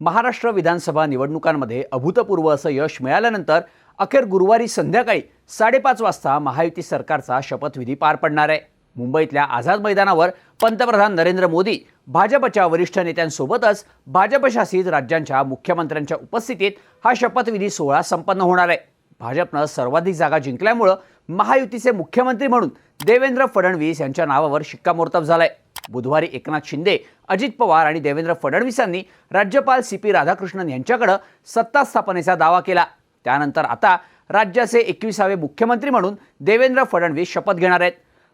महाराष्ट्र विधानसभा निवडणुकांमध्ये अभूतपूर्व असं यश मिळाल्यानंतर अखेर गुरुवारी संध्याकाळी साडेपाच वाजता महायुती सरकारचा शपथविधी पार पडणार आहे. मुंबईतल्या आझाद मैदानावर पंतप्रधान नरेंद्र मोदी भाजपच्या वरिष्ठ नेत्यांसोबतच भाजपशासित राज्यांच्या मुख्यमंत्र्यांच्या उपस्थितीत हा शपथविधी सोहळा संपन्न होणार आहे. भाजपनं सर्वाधिक जागा जिंकल्यामुळं महायुतीचे मुख्यमंत्री म्हणून देवेंद्र फडणवीस यांच्या नावावर शिक्कामोर्तब झालाय. बुधवारी एकनाथ शिंदे अजित पवार आणि देवेंद्र फडणवीसांनी राज्यपाल सी पी राधाकृष्णन यांच्याकडं सत्ता स्थापनेचा दावा केला. त्यानंतर आता राज्याचे एकविसावे मुख्यमंत्री म्हणून देवेंद्र फडणवीस शपथ घेणार आहेत.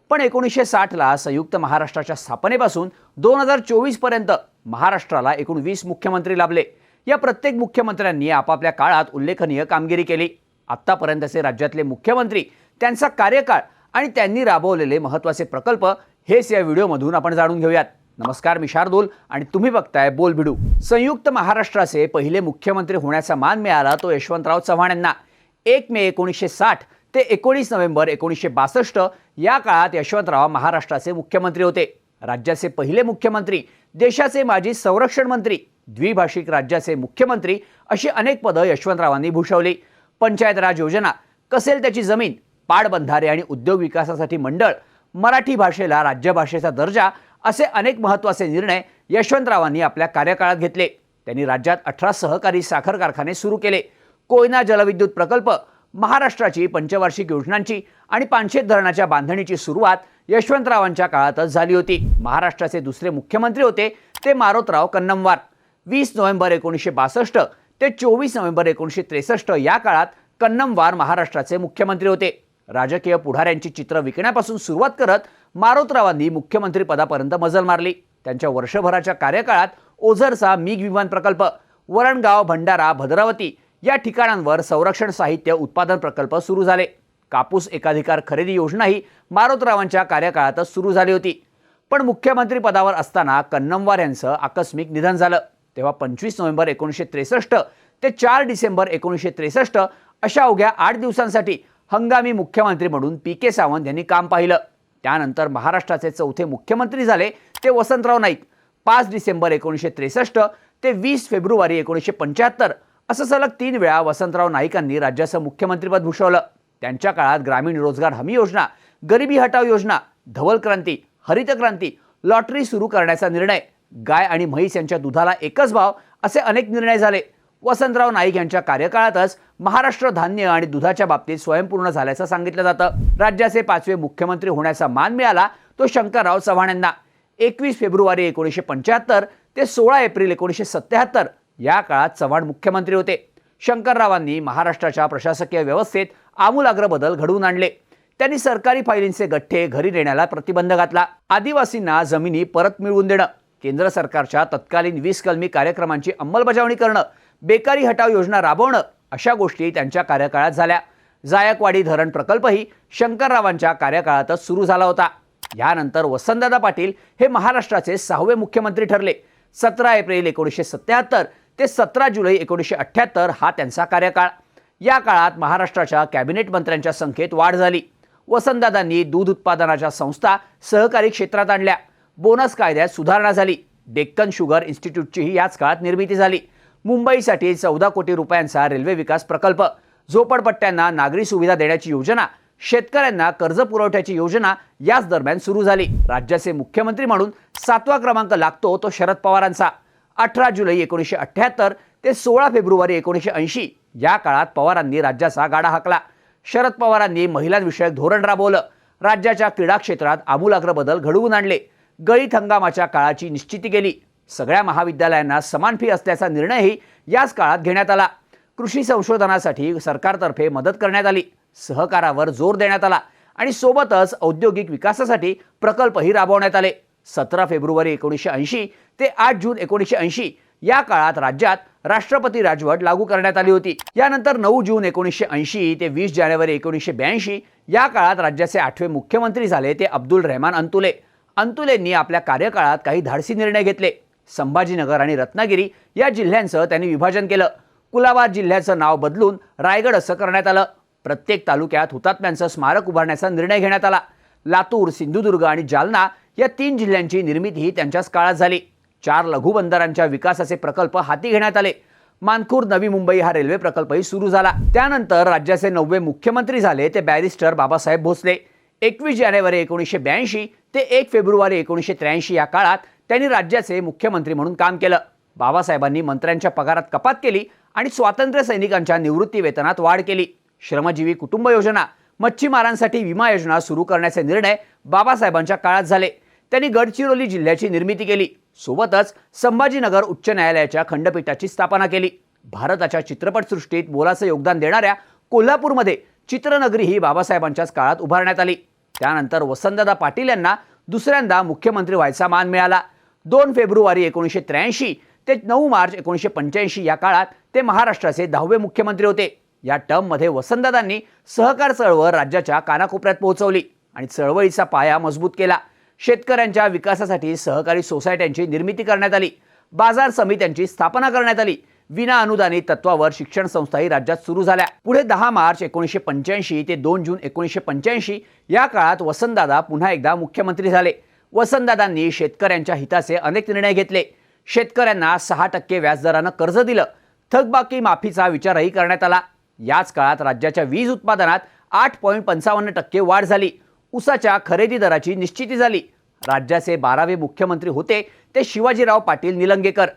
पण एकोणीसशे साठला संयुक्त महाराष्ट्राच्या स्थापनेपासून दोन हजार चोवीसपर्यंत महाराष्ट्राला एकूण वीस मुख्यमंत्री लाभले. या प्रत्येक मुख्यमंत्र्यांनी आपापल्या काळात उल्लेखनीय कामगिरी केली. आत्तापर्यंतचे राज्यातले मुख्यमंत्री त्यांचा कार्यकाळ आणि त्यांनी राबवलेले महत्त्वाचे प्रकल्प हेच या व्हिडिओमधून आपण जाणून घेऊयात. नमस्कार मी शार्दूल आणि तुम्ही बघताय बोल भिडू. संयुक्त महाराष्ट्राचे पहिले मुख्यमंत्री होण्याचा मान मिळाला तो यशवंतराव चव्हाण यांना. एक मे एकोणीसशे साठ ते एकोणीस नोव्हेंबर एकोणीसशे बासष्ट या काळात यशवंतराव महाराष्ट्राचे मुख्यमंत्री होते. राज्याचे पहिले मुख्यमंत्री देशाचे माजी संरक्षण मंत्री द्विभाषिक राज्याचे मुख्यमंत्री अशी अनेक पदं यशवंतरावांनी भूषवली. पंचायत राज योजना कसेल त्याची जमीन पाटबंधारे आणि उद्योग विकासासाठी मंडळ मराठी भाषेला राज्यभाषेचा दर्जा असे अनेक महत्त्वाचे निर्णय यशवंतरावांनी आपल्या कार्यकाळात घेतले. त्यांनी राज्यात अठरा सहकारी साखर कारखाने सुरू केले. कोयना जलविद्युत प्रकल्प महाराष्ट्राची पंचवार्षिक योजनांची आणि पानशेत धरणाच्या बांधणीची सुरुवात यशवंतरावांच्या काळातच झाली होती. महाराष्ट्राचे दुसरे मुख्यमंत्री होते ते मारोतराव कन्नमवार. वीस नोव्हेंबर एकोणीसशे बासष्ट ते चोवीस नोव्हेंबर एकोणीसशे त्रेसष्ट या काळात कन्नमवार महाराष्ट्राचे मुख्यमंत्री होते. राजकीय पुढाऱ्यांची चित्र विकण्यापासून सुरुवात करत मारोतरावांनी मुख्यमंत्रीपदापर्यंत मजल मारली. त्यांच्या वर्षभराच्या कार्यकाळात ओझरचा मिग विमान प्रकल्प वरणगाव भंडारा भद्रावती या ठिकाणांवर संरक्षण साहित्य उत्पादन प्रकल्प सुरू झाले. कापूस एकाधिकार खरेदी योजनाही मारोतरावांच्या कार्यकाळातच सुरू झाली होती. पण मुख्यमंत्री पदावर असताना कन्नमवार यांचं आकस्मिक निधन झालं. तेव्हा पंचवीस नोव्हेंबर एकोणीसशे त्रेसष्ट ते चार डिसेंबर एकोणीसशे त्रेसष्ट अशा अवघ्या आठ दिवसांसाठी हंगामी मुख्यमंत्री म्हणून पी के सावंत यांनी काम पाहिलं. त्यानंतर महाराष्ट्राचे चौथे मुख्यमंत्री झाले ते वसंतराव नाईक. पाच डिसेंबर एकोणीसशे त्रेसष्ट ते वीस फेब्रुवारी एकोणीसशे पंच्याहत्तर असं सलग तीन वेळा वसंतराव नाईकांनी राज्याचं मुख्यमंत्रीपद भूषवलं. त्यांच्या काळात ग्रामीण रोजगार हमी योजना गरिबी हटाव योजना धवल क्रांती हरित क्रांती लॉटरी सुरू करण्याचा निर्णय गाय आणि म्हैस यांच्या दुधाला एकच भाव असे अनेक निर्णय झाले. वसंतराव नाईक यांच्या कार्यकाळातच महाराष्ट्र धान्य आणि दुधाच्या बाबतीत स्वयंपूर्ण झाल्याचं सांगितलं जातं. राज्याचे पाचवे मुख्यमंत्री होण्याचा मान मिळाला तो शंकरराव चव्हाण यांना. एकवीस फेब्रुवारी एकोणीसशे पंच्याहत्तर ते सोळा एप्रिल एकोणीसशे सत्याहत्तर या काळात चव्हाण मुख्यमंत्री होते. शंकररावांनी महाराष्ट्राच्या प्रशासकीय व्यवस्थेत आमूलाग्र बदल घडवून आणले. त्यांनी सरकारी फायलींचे गठ्ठे घरी देण्याला प्रतिबंध घातला. आदिवासींना जमिनी परत मिळवून देणं केंद्र सरकारच्या तत्कालीन वीस कलमी कार्यक्रमांची अंमलबजावणी करणं बेकारी हटाव योजना राबवणं अशा गोष्टी त्यांच्या कार्यकाळात झाल्या. जायकवाडी धरण प्रकल्पही शंकररावांच्या कार्यकाळातच सुरू झाला होता. यानंतर वसंतदादा पाटील हे महाराष्ट्राचे सहावे मुख्यमंत्री ठरले. सतरा एप्रिल एकोणीसशे सत्याहत्तर ते सतरा जुलै एकोणीसशे अठ्ठ्याहत्तर हा त्यांचा कार्यकाळ. या काळात महाराष्ट्राच्या कॅबिनेट मंत्र्यांच्या संख्येत वाढ झाली. वसंतदादांनी दूध उत्पादनाच्या संस्था सहकारी क्षेत्रात आणल्या. बोनस कायद्यात सुधारणा झाली. डेक्कन शुगर इन्स्टिट्यूटचीही याच काळात निर्मिती झाली. मुंबईसाठी चौदा कोटी रुपयांचा रेल्वे विकास प्रकल्प. झोपडपट्ट्यांना नागरी सुविधा देण्याची योजना शेतकऱ्यांना कर्ज पुरवठ्याची योजना याच दरम्यान सुरू झाली. राज्याचे मुख्यमंत्री म्हणून सातवा क्रमांक लागतो तो शरद पवारांचा. अठरा जुलै एकोणीसशे अठ्ठ्याहत्तर ते सोळा फेब्रुवारी एकोणीसशे ऐंशी या काळात पवारांनी राज्याचा गाडा हाकला. शरद पवारांनी महिलांविषयक धोरण राबवलं. राज्याच्या क्रीडा क्षेत्रात आमूलाग्र बदल घडवून आणले. गळीत हंगामाच्या काळाची निश्चिती केली. सगळ्या महाविद्यालयांना समान फी असल्याचा निर्णयही याच काळात घेण्यात आला. कृषी संशोधनासाठी सरकारतर्फे मदत करण्यात आली. सहकारावर जोर देण्यात आला आणि सोबतच औद्योगिक विकासासाठी प्रकल्पही राबवण्यात आले. सतरा फेब्रुवारी एकोणीसशे ऐंशी ते आठ जून एकोणीसशे ऐंशी या काळात राज्यात राष्ट्रपती राजवट लागू करण्यात आली होती. यानंतर नऊ जून एकोणीसशे ऐंशी ते वीस जानेवारी एकोणीसशे ब्याऐंशी या काळात राज्याचे आठवे मुख्यमंत्री झाले ते अब्दुल रहमान अंतुले. अंतुलेंनी आपल्या कार्यकाळात काही धाडसी निर्णय घेतले. संभाजीनगर आणि रत्नागिरी या जिल्ह्यांचं त्यांनी विभाजन केलं. कुलाबा जिल्ह्याचं नाव बदलून रायगड असं करण्यात आलं. प्रत्येक तालुक्यात हुतात्म्यांचं स्मारक उभारण्याचा निर्णय घेण्यात आला. लातूर सिंधुदुर्ग आणि जालना या तीन जिल्ह्यांची निर्मितीही त्यांच्याच काळात झाली. चार लघु बंदरांच्या विकासाचे प्रकल्प हाती घेण्यात आले. मानखूर नवी मुंबई हा रेल्वे प्रकल्पही सुरू झाला. त्यानंतर राज्याचे नववे मुख्यमंत्री झाले ते बॅरिस्टर बाबासाहेब भोसले. एकवीस जानेवारी एकोणीसशे ब्याऐंशी ते एक फेब्रुवारी एकोणीसशे त्र्याऐंशी या काळात त्यांनी राज्याचे मुख्यमंत्री म्हणून काम केलं. बाबासाहेबांनी मंत्र्यांच्या पगारात कपात केली आणि स्वातंत्र्य सैनिकांच्या निवृत्ती वेतनात वाढ केली. श्रमजीवी कुटुंब योजना मच्छीमारांसाठी विमा योजना सुरू करण्याचे निर्णय बाबासाहेबांच्या काळात झाले. त्यांनी गडचिरोली जिल्ह्याची निर्मिती केली. सोबतच संभाजीनगर उच्च न्यायालयाच्या खंडपीठाची स्थापना केली. भारताच्या चित्रपटसृष्टीत मोलाचं योगदान देणाऱ्या कोल्हापूरमध्ये चित्रनगरी ही बाबासाहेबांच्याच काळात उभारण्यात आली. त्यानंतर वसंतदादा पाटील यांना दुसऱ्यांदा मुख्यमंत्री व्हायचा मान मिळाला. दोन फेब्रुवारी एकोणीसशे त्र्याऐंशी ते नऊ मार्च एकोणीसशे पंच्याऐंशी या काळात ते महाराष्ट्राचे दहावे मुख्यमंत्री होते. या टर्ममध्ये वसंतदादांनी सहकार चळवळ राज्याच्या कानाकोपऱ्यात पोहोचवली आणि चळवळीचा पाया मजबूत केला. शेतकऱ्यांच्या विकासासाठी सहकारी सोसायट्यांची निर्मिती करण्यात आली. बाजार समित्यांची स्थापना करण्यात आली. विना अनुदानित तत्वावर शिक्षण संस्थाही राज्यात सुरू झाल्या. पुढे दहा मार्च एकोणीसशे पंच्याऐंशी ते दोन जून एकोणीसशे पंच्याऐंशी या काळात वसंतदादा पुन्हा एकदा मुख्यमंत्री झाले. वसंतदादांनी शेतकऱ्यांच्या हिताचे अनेक निर्णय घेतले. शेतकऱ्यांना सहा टक्के व्याजदरानं कर्ज दिलं. थकबाकी माफीचा विचारही करण्यात आला. याच काळात राज्याच्या वीज उत्पादनात आठ पॉईंट पंचावन्न टक्के वाढ झाली. उसाच्या खरेदी दराची निश्चिती झाली. राज्याचे बारावे मुख्यमंत्री होते ते शिवाजीराव पाटील निलंगेकर.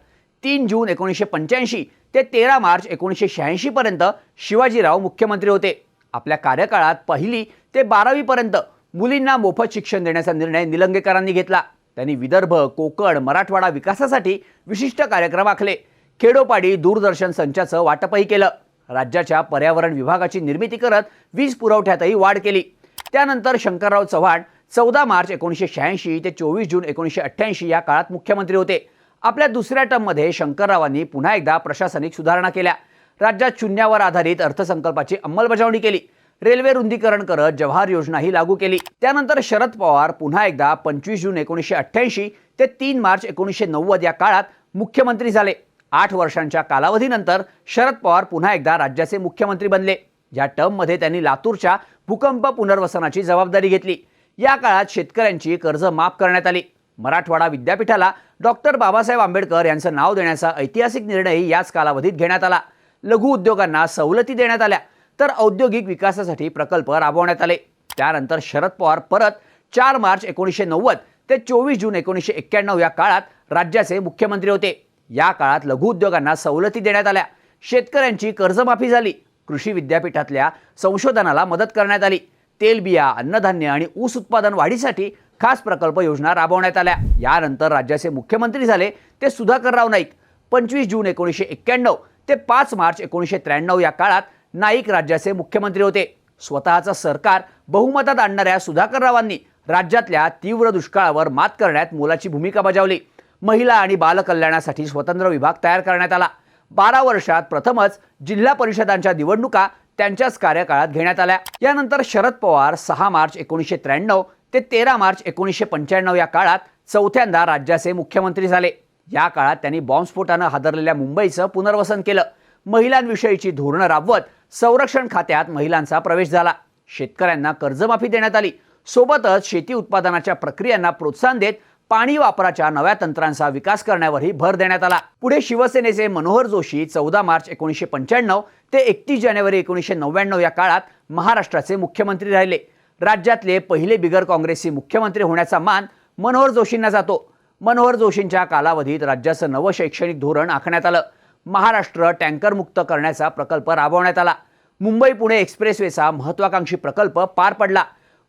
तीन जून एकोणीसशे पंच्याऐंशी ते तेरा मार्च एकोणीसशे शहाऐंशीपर्यंत शिवाजीराव मुख्यमंत्री होते. आपल्या कार्यकाळात पहिली ते बारावीपर्यंत मुलींना मोफत शिक्षण देण्याचा निर्णय निलंगेकरांनी घेतला. त्यांनी विदर्भ कोकण मराठवाडा विकासासाठी विशिष्ट कार्यक्रम आखले. खेडोपाडी दूरदर्शन संचाचं वाटपही केलं. राज्याच्या पर्यावरण विभागाची निर्मिती करत वीज पुरवठ्यातही वाढ केली. त्यानंतर शंकरराव चव्हाण चौदा मार्च एकोणीसशे शहाऐंशी ते चोवीस जून एकोणीसशे अठ्ठ्याऐंशी या काळात मुख्यमंत्री होते. आपल्या दुसऱ्या टर्ममध्ये शंकररावांनी पुन्हा एकदा प्रशासनिक सुधारणा केल्या. राज्यात शून्यावर आधारित अर्थसंकल्पाची अंमलबजावणी केली. रेल्वे रुंदीकरण करत जवाहर योजनाही लागू केली. त्यानंतर शरद पवार पुन्हा एकदा पंचवीस जून एकोणीसशे अठ्ठ्याऐंशी ते तीन मार्च एकोणीसशे नव्वद या काळात मुख्यमंत्री झाले. आठ वर्षांच्या कालावधीनंतर शरद पवार पुन्हा एकदा राज्याचे मुख्यमंत्री बनले. या टर्ममध्ये त्यांनी लातूरच्या भूकंप पुनर्वसनाची जबाबदारी घेतली. या काळात शेतकऱ्यांची कर्ज माफ करण्यात आली. मराठवाडा विद्यापीठाला डॉक्टर बाबासाहेब आंबेडकर यांचं नाव देण्याचा ऐतिहासिक निर्णयही याच कालावधीत घेण्यात आला. लघु उद्योगांना सवलती देण्यात आल्या. तर औद्योगिक विकासासाठी प्रकल्प राबवण्यात आले. त्यानंतर शरद पवार परत चार मार्च एकोणीसशे नव्वद ते चोवीस जून एकोणीसशे एक्क्याण्णव या काळात राज्याचे मुख्यमंत्री होते. या काळात लघु उद्योगांना सवलती देण्यात आल्या. शेतकऱ्यांची कर्जमाफी झाली. कृषी विद्यापीठातल्या संशोधनाला मदत करण्यात आली. तेलबिया अन्नधान्य आणि ऊस उत्पादन वाढीसाठी खास प्रकल्प योजना राबवण्यात आल्या. यानंतर राज्याचे मुख्यमंत्री झाले ते सुधाकरराव नाईक पंचवीस जून एकोणीसशे एक्क्याण्णव ते पाच मार्च एकोणीसशे त्र्याण्णव या काळात नाईक राज्याचे मुख्यमंत्री होते. स्वतःचं सरकार बहुमतात आणणाऱ्या सुधाकररावांनी राज्यातल्या तीव्र दुष्काळावर मात करण्यात मोलाची भूमिका बजावली. महिला आणि बालकल्याणासाठी स्वतंत्र विभाग तयार करण्यात आला. बारा वर्षात प्रथमच जिल्हा परिषदांच्या निवडणुका त्यांच्याच कार्यकाळात घेण्यात आल्या. यानंतर शरद पवार सहा मार्च एकोणीसशे त्र्याण्णव ते तेरा मार्च एकोणीसशे पंच्याण्णव या काळात चौथ्यांदा राज्याचे मुख्यमंत्री झाले. या काळात त्यांनी बॉम्बस्फोटानं हादरलेल्या मुंबईचं पुनर्वसन केलं. महिलांविषयीची धोरणं राबवत संरक्षण खात्यात महिलांचा प्रवेश झाला. शेतकऱ्यांना कर्जमाफी देण्यात आली. सोबतच शेती उत्पादनाच्या प्रक्रियांना प्रोत्साहन देत पाणी वापराच्या नव्या तंत्रांचा विकास करण्यावरही भर देण्यात आला. पुढे शिवसेनेचे मनोहर जोशी चौदा मार्च एकोणीसशे पंच्याण्णव ते एकतीस जानेवारी एकोणीसशे नव्याण्णव या काळात महाराष्ट्राचे मुख्यमंत्री राहिले. राज्यातले पहिले बिगर काँग्रेसी मुख्यमंत्री होण्याचा मान मनोहर जोशींना जातो. मनोहर जोशींच्या कालावधीत राज्याचं नवं शैक्षणिक धोरण आखण्यात आलं. महाराष्ट्र टँकरमुक्त करण्याचा प्रकल्प राबवण्यात आला. मुंबई पुणे एक्सप्रेसवेचा महत्वाकांक्षी प्रकल्प पार पडला.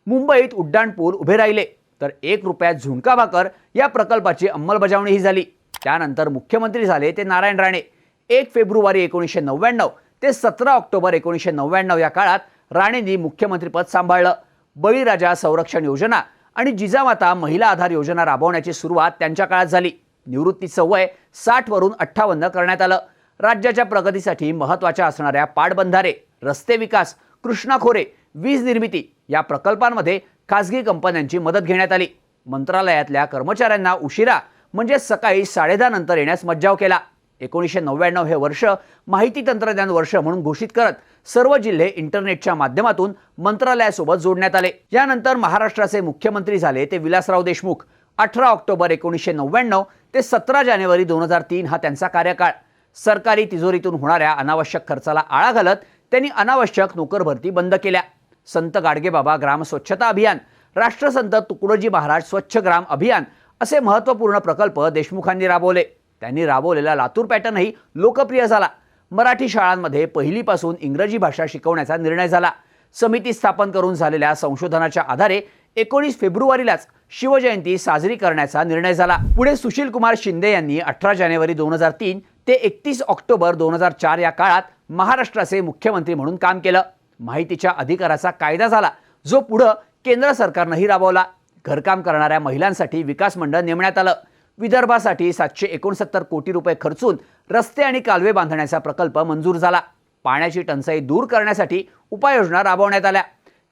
मुंबईत उड्डाणपूल उभे राहिले. तर एक रुपयात झुणका भाकर या प्रकल्पाची अंमलबजावणीही झाली. त्यानंतर मुख्यमंत्री झाले ते नारायण राणे. एक फेब्रुवारी एकोणीसशे नव्याण्णव ते सतरा ऑक्टोबर एकोणीसशे नव्याण्णव या काळात राणेंनी मुख्यमंत्रीपद सांभाळलं. बळीराजा संरक्षण योजना आणि जिजामाता महिला आधार योजना राबवण्याची सुरुवात त्यांच्या काळात झाली. निवृत्तीचं वय साठवरून अठ्ठावन्न करण्यात आलं. राज्याच्या प्रगतीसाठी महत्त्वाच्या असणाऱ्या पाटबंधारे रस्ते विकास कृष्णा खोरे वीज निर्मिती या प्रकल्पांमध्ये खासगी कंपन्यांची मदत घेण्यात आली. मंत्रालयातल्या कर्मचाऱ्यांना उशिरा म्हणजे सकाळी साडेदहा नंतर येण्यास मज्जाव केला. एकोणीसशे नव्याण्णव हे वर्ष माहिती तंत्रज्ञान वर्ष म्हणून घोषित करत सर्व जिल्हे इंटरनेटच्या माध्यमातून मंत्रालयासोबत जोडण्यात आले. यानंतर महाराष्ट्राचे मुख्यमंत्री झाले ते विलासराव देशमुख. अठरा ऑक्टोबर एकोणीसशे नव्याण्णव ते सतरा जानेवारी दोन हजार तीन हा त्यांचा कार्यकाळ. सरकारी तिजोरीतून होणाऱ्या अनावश्यक खर्चाला आळा घालत त्यांनी अनावश्यक नोकर भरती बंद केल्या. संत गाडगेबाबा ग्राम स्वच्छता अभियान राष्ट्रसंत तुकडोजी महाराज स्वच्छ ग्राम अभियान असे महत्त्वपूर्ण प्रकल्प देशमुखांनी राबवले. त्यांनी राबवलेला लातूर पॅटर्नही लोकप्रिय झाला. मराठी शाळांमध्ये पहिलीपासून इंग्रजी भाषा शिकवण्याचा निर्णय झाला. समिती स्थापन करून झालेल्या संशोधनाच्या आधारे एकोणीस फेब्रुवारीलाच शिवजयंती साजरी करण्याचा निर्णय झाला. पुढे सुशील कुमार शिंदे यांनी अठरा जानेवारी दोन हजार तीन ते एकतीस ऑक्टोबर दोन हजार चार या काळात महाराष्ट्राचे मुख्यमंत्री म्हणून काम केलं. माहितीच्या अधिकाराचा कायदा झाला जो पुढं केंद्र सरकारनंही राबवला. घरकाम करणाऱ्या महिलांसाठी विकास मंडळ नेमण्यात आलं. विदर्भासाठी सातशे एकोणसत्तर कोटी रुपये खर्चून रस्ते आणि कालवे बांधण्याचा प्रकल्प मंजूर झाला. पाण्याची टंचाई दूर करण्यासाठी उपाययोजना राबवण्यात आल्या.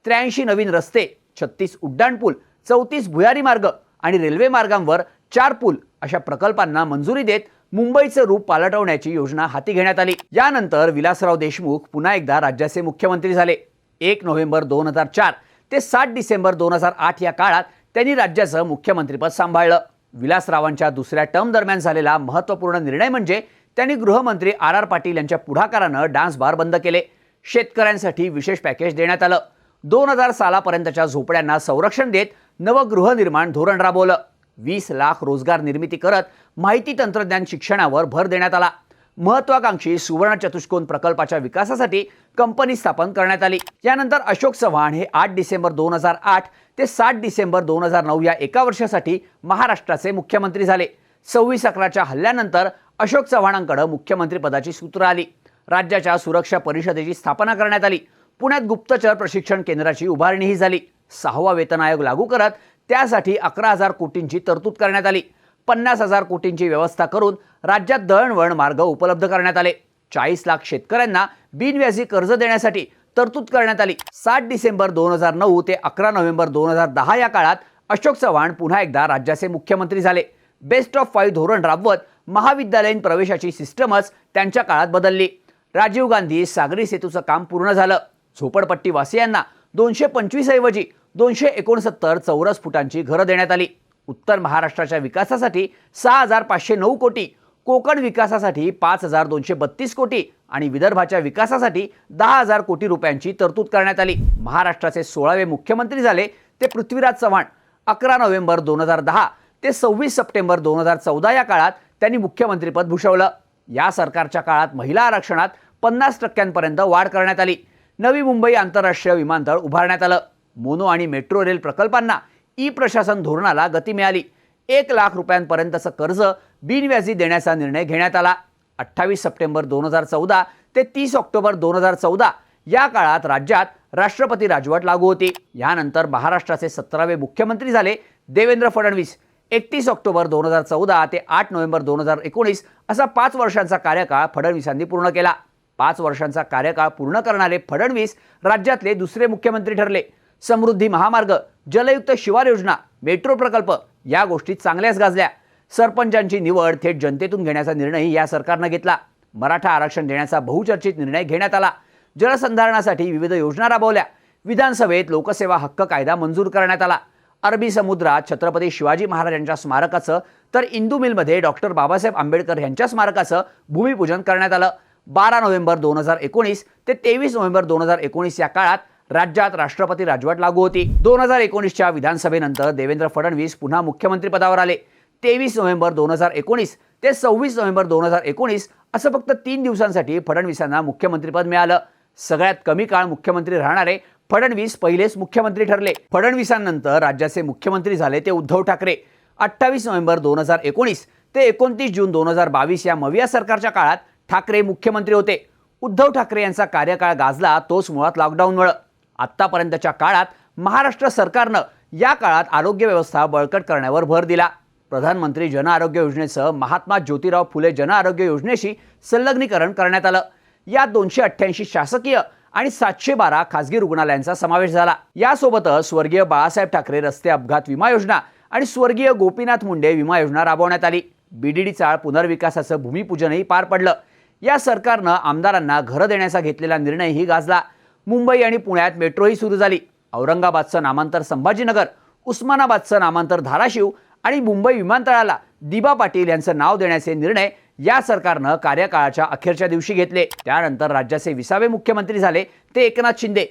त्र्याऐंशी नवीन रस्ते छत्तीस उड्डाणपूल चौतीस भुयारी मार्ग आणि रेल्वे मार्गांवर चार पूल अशा प्रकल्पांना मंजुरी देत मुंबईचं रूप पालटवण्याची योजना हाती घेण्यात आली. यानंतर विलासराव देशमुख पुन्हा एकदा राज्याचे मुख्यमंत्री झाले. एक नोव्हेंबर दोन हजार चार ते सात डिसेंबर दोन हजार आठ या काळात त्यांनी राज्याचं मुख्यमंत्रीपद सांभाळलं. विलासरावांच्या दुसऱ्या टर्म दरम्यान झालेला महत्त्वपूर्ण निर्णय म्हणजे त्यांनी गृहमंत्री आर आर पाटील यांच्या पुढाकारानं डान्स बार बंद केले. शेतकऱ्यांसाठी विशेष पॅकेज देण्यात आलं. दोन हजार सालापर्यंतच्या झोपड्यांना संरक्षण देत नवं गृहनिर्माण धोरण राबवलं. वीस लाख रोजगार निर्मिती करत माहिती तंत्रज्ञान शिक्षणावर भर देण्यात आला. महत्वाकांक्षी सुवर्ण चतुष्कोन प्रकल्पाच्या विकासासाठी कंपनी स्थापन करण्यात आली. यानंतर अशोक चव्हाण हे आठ डिसेंबर दोन हजार आठ ते सात डिसेंबर दोन हजार नऊ या एका वर्षासाठी महाराष्ट्राचे मुख्यमंत्री झाले. सव्वीस अकराच्या हल्ल्यानंतर अशोक चव्हाणांकडे मुख्यमंत्रीपदाची सूत्र आली. राज्याच्या सुरक्षा परिषदेची स्थापना करण्यात आली. पुण्यात गुप्तचर प्रशिक्षण केंद्राची उभारणीही झाली. सहावा वेतन आयोग लागू करत त्यासाठी अकरा हजार कोटींची तरतूद करण्यात आली. पन्नास हजार कोटींची व्यवस्था करून राज्यात दळणवळण मार्ग उपलब्ध करण्यात आले. चाळीस लाख शेतकऱ्यांना बिनव्याजी कर्ज देण्यासाठी तरतूद करण्यात आली. सात डिसेंबर दोन हजार नऊ ते अकरा नोव्हेंबर दोन हजार दहा या काळात अशोक चव्हाण पुन्हा एकदा राज्याचे मुख्यमंत्री झाले. बेस्ट ऑफ फाईव्ह धोरण राबवत महाविद्यालयीन प्रवेशाची सिस्टमच त्यांच्या काळात बदलली. राजीव गांधी सागरी सेतूचं काम पूर्ण झालं. झोपडपट्टीवासियांना दोनशे पंचवीस ऐवजी दोनशे एकोणसत्तर चौरस फुटांची घरं देण्यात आली. उत्तर महाराष्ट्राच्या विकासासाठी सहा हजार पाचशे नऊ कोटी कोकण विकासासाठी पाच हजार दोनशे बत्तीस कोटी आणि विदर्भाच्या विकासासाठी दहा हजार कोटी रुपयांची तरतूद करण्यात आली. महाराष्ट्राचे सोळावे मुख्यमंत्री झाले ते पृथ्वीराज चव्हाण. अकरा नोव्हेंबर दोन हजार दहा ते सव्वीस सप्टेंबर दोन हजार चौदा या काळात त्यांनी मुख्यमंत्रीपद भूषवलं. या सरकारच्या काळात महिला आरक्षणात पन्नास टक्क्यांपर्यंत वाढ करण्यात आली. नवी मुंबई आंतरराष्ट्रीय विमानतळ उभारण्यात आलं. मोनो आणि मेट्रो रेल प्रकल्पांना ई प्रशासन धोरणाला गती मिळाली. एक लाख रुपयांपर्यंतचं कर्ज बिनव्याजी देण्याचा निर्णय घेण्यात आला. अठ्ठावीस सप्टेंबर दोन हजार चौदा ते तीस ऑक्टोबर दोन हजार चौदा या काळात राज्यात राष्ट्रपती राजवट लागू होती. यानंतर महाराष्ट्राचे सतरावे मुख्यमंत्री झाले देवेंद्र फडणवीस. एकतीस ऑक्टोबर दोन हजार चौदा ते आठ नोव्हेंबर दोन हजार एकोणीस असा पाच वर्षांचा कार्यकाळ फडणवीसांनी पूर्ण केला. पाच वर्षांचा कार्यकाळ पूर्ण करणारे फडणवीस राज्यातले दुसरे मुख्यमंत्री ठरले. समृद्धी महामार्ग जलयुक्त शिवार योजना मेट्रो प्रकल्प या गोष्टी चांगल्याच गाजल्या. सरपंचांची निवड थेट जनतेतून घेण्याचा निर्णय या सरकारनं घेतला. मराठा आरक्षण देण्याचा बहुचर्चित निर्णय घेण्यात आला. जलसंधारणासाठी विविध योजना राबवल्या. विधानसभेत लोकसेवा हक्क कायदा मंजूर करण्यात आला. अरबी समुद्रात छत्रपती शिवाजी महाराजांच्या स्मारकाचं तर इंदू मिलमध्ये डॉक्टर बाबासाहेब आंबेडकर यांच्या स्मारकाचं भूमिपूजन करण्यात आलं. बारा नोव्हेंबर दोन हजार एकोणीस ते तेवीस नोव्हेंबर दोन हजार एकोणीस या काळात राज्यात राष्ट्रपती राजवट लागू होती. दोन हजार एकोणीसच्या विधानसभेनंतर देवेंद्र फडणवीस पुन्हा मुख्यमंत्रीपदावर आले. तेवीस नोव्हेंबर दोन हजार एकोणीस ते सव्वीस नोव्हेंबर दोन हजार एकोणीस असं फक्त तीन दिवसांसाठी फडणवीसांना मुख्यमंत्रीपद मिळालं. सगळ्यात कमी काळ मुख्यमंत्री राहणारे फडणवीस पहिलेच मुख्यमंत्री ठरले. फडणवीसांनंतर राज्याचे मुख्यमंत्री झाले ते उद्धव ठाकरे. अठ्ठावीस नोव्हेंबर दोन हजार एकोणीस ते एकोणतीस जून दोन हजार बावीस या मविया सरकारच्या काळात ठाकरे मुख्यमंत्री होते. उद्धव ठाकरे यांचा कार्यकाळ गाजला तोच मुळात लॉकडाऊनमुळं आत्तापर्यंतच्या काळात महाराष्ट्र सरकारनं या काळात आरोग्य व्यवस्था बळकट करण्यावर भर दिला. प्रधानमंत्री जन आरोग्य योजनेसह महात्मा ज्योतिराव फुले जन आरोग्य योजनेशी संलग्नीकरण करण्यात आलं. या दोनशे अठ्ठ्याऐंशी शासकीय आणि सातशे बारा खासगी रुग्णालयांचा समावेश झाला. यासोबतच स्वर्गीय बाळासाहेब ठाकरे रस्ते अपघात विमा योजना आणि स्वर्गीय गोपीनाथ मुंडे विमा योजना राबवण्यात आली. बीडीडी चाळ पुनर्विकासाचं भूमिपूजनही पार पडलं. या सरकारनं आमदारांना घरं देण्याचा घेतलेला निर्णयही गाजला. मुंबई आणि पुण्यात मेट्रोही सुरू झाली. औरंगाबादचं नामांतर संभाजीनगर उस्मानाबादचं नामांतर धाराशिव आणि मुंबई विमानतळाला दिबा पाटील यांचं नाव देण्याचे निर्णय या सरकारनं कार्यकाळाच्या अखेरच्या दिवशी घेतले. त्यानंतर राज्याचे विसावे मुख्यमंत्री झाले ते एकनाथ शिंदे.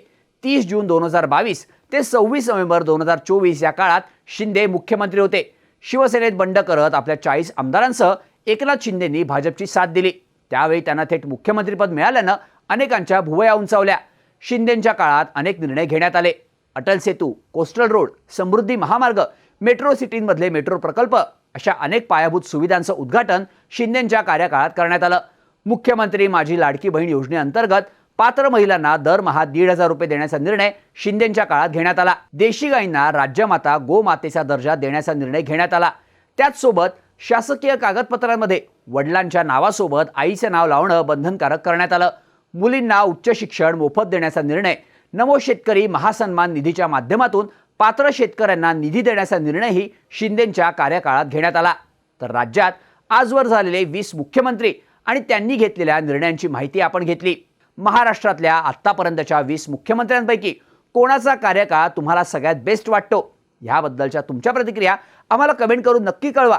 तीस जून दोन हजार बावीस ते सव्वीस नोव्हेंबर दोन हजार चोवीस या काळात शिंदे मुख्यमंत्री होते. शिवसेनेत बंड करत आपल्या चाळीस आमदारांसह एकनाथ शिंदेंनी भाजपची साथ दिली. त्यावेळी त्यांना थेट मुख्यमंत्रीपद मिळाल्यानं अनेकांच्या भुवया उंचावल्या. शिंदेंच्या काळात अनेक निर्णय घेण्यात आले. Atal Setu coastal road Samruddhi Mahamarg metro सिटींमधले metro प्रकल्प अशा अनेक पायाभूत सुविधांचं उद्घाटन शिंदेंच्या कार्यकाळात करण्यात आलं. मुख्यमंत्री माझी लाडकी बहीण योजनेअंतर्गत पात्र महिलांना दरमहा दीड हजार रुपये देण्याचा निर्णय शिंदेंच्या काळात घेण्यात आला. देशी गायींना राज्यमाता गोमातेचा दर्जा देण्याचा निर्णय घेण्यात आला. त्याचसोबत शासकीय कागदपत्रांमध्ये वडिलांच्या नावासोबत आईचं नाव लावणं बंधनकारक करण्यात आलं. मुलींना उच्च शिक्षण मोफत देण्याचा निर्णय. नमो शेतकरी महासन्मान निधीच्या माध्यमातून पात्र शेतकऱ्यांना निधी देण्याचा निर्णयही शिंदेंच्या कार्यकाळात घेण्यात आला. तर राज्यात आजवर झालेले वीस मुख्यमंत्री आणि त्यांनी घेतलेल्या निर्णयांची माहिती आपण घेतली. महाराष्ट्रातल्या आत्तापर्यंतच्या वीस मुख्यमंत्र्यांपैकी कोणाचा कार्यकाळ तुम्हाला सगळ्यात बेस्ट वाटतो? ह्याबद्दलच्या तुमच्या प्रतिक्रिया आम्हाला कमेंट करून नक्की कळवा.